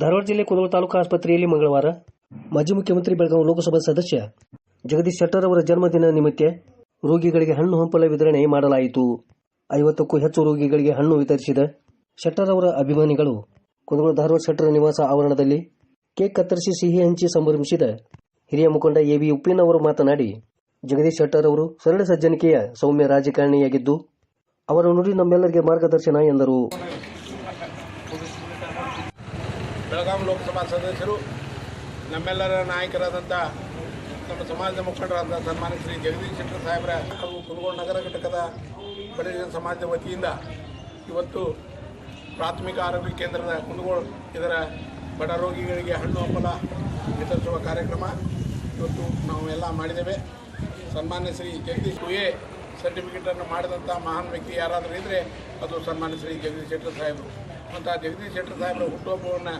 ಧಾರವಾಡ ಜಿಲ್ಲೆ ಕುದಗೋಳ ತಾಲೂಕು ಆಸ್ಪತ್ರೆಯಲ್ಲಿ ಮಂಗಳವಾರ ಮಾಜಿ ಮುಖ್ಯಮಂತ್ರಿ ಬೆಳಗಾವಿ ಲೋಕಸಭಾ ಸದಸ್ಯ ಜಗದೀಶ್ ಶೆಟ್ಟರ್ ಅವರ ಜನ್ಮದಿನ ನಿಮಿತ್ತ ರೋಗಿಗಳಿಗೆ ಹಣ್ಣು ಹಂಪಲ ವಿತರಣೆ ಮಾಡಲಾಯಿತು. ಐವತ್ತಕ್ಕೂ ಹೆಚ್ಚು ರೋಗಿಗಳಿಗೆ ಹಣ್ಣು ವಿತರಿಸಿದ ಶೆಟ್ಟರ್ ಅವರ ಅಭಿಮಾನಿಗಳು ಕುದಗೋಳ ಧಾರವಾಡ ಶೆಟ್ಟರ್ ನಿವಾಸ ಆವರಣದಲ್ಲಿ ಕೇಕ್ ಕತ್ತರಿಸಿ ಸಿಹಿ ಹಂಚಿ ಸಂಭ್ರಮಿಸಿದ ಹಿರಿಯ ಮುಖಂಡ ಎ ಬಿ ಉಪ್ಪಿನ್ ಅವರು ಮಾತನಾಡಿ, ಜಗದೀಶ್ ಶೆಟ್ಟರ್ ಅವರು ಸರಳ ಸಜ್ಜನಿಕೆಯ ಸೌಮ್ಯ ರಾಜಕಾರಣಿಯಾಗಿದ್ದು, ಅವರ ನುಡಿ ನಮ್ಮೆಲ್ಲರಿಗೆ ಮಾರ್ಗದರ್ಶನ ಎಂದರು. ಬೆಳಗಾವಿ ಲೋಕಸಭಾ ಸದಸ್ಯರು, ನಮ್ಮೆಲ್ಲರ ನಾಯಕರಾದಂಥ ನಮ್ಮ ಸಮಾಜದ ಮುಖಂಡರಾದ ಸನ್ಮಾನ್ಯ ಶ್ರೀ ಜಗದೀಶ್ ಶೆಟ್ಟರ್ ಸಾಹೇಬರ ಹಾಗೂ ನಗರ ಘಟಕದ ಬಡಜನ ಸಮಾಜದ ವತಿಯಿಂದ ಇವತ್ತು ಪ್ರಾಥಮಿಕ ಆರೋಗ್ಯ ಕೇಂದ್ರದ ಕುಂದಗೋಳು ಇದರ ಬಡ ರೋಗಿಗಳಿಗೆ ಹಣ್ಣು, ಹಂಪಲ ವಿತರಿಸುವ ಕಾರ್ಯಕ್ರಮ ಇವತ್ತು ನಾವು ಎಲ್ಲ ಮಾಡಿದ್ದೇವೆ. ಸನ್ಮಾನ್ಯ ಶ್ರೀ ಜಗದೀಶ್ ಎ ಸರ್ಟಿಫಿಕೇಟನ್ನು ಮಾಡಿದಂಥ ಮಹಾನ್ ವ್ಯಕ್ತಿ ಯಾರಾದರೂ ಇದ್ದರೆ ಅದು ಸನ್ಮಾನ್ಯ ಶ್ರೀ ಜಗದೀಶ್ ಶೆಟ್ಟರ್ ಸಾಹೇಬರು. ಅಂತ ಜಗದೀಶ್ ಶೆಟ್ಟರ್ ಸಾಹೇಬರ ಹುಟ್ಟುಹಬ್ಬವನ್ನು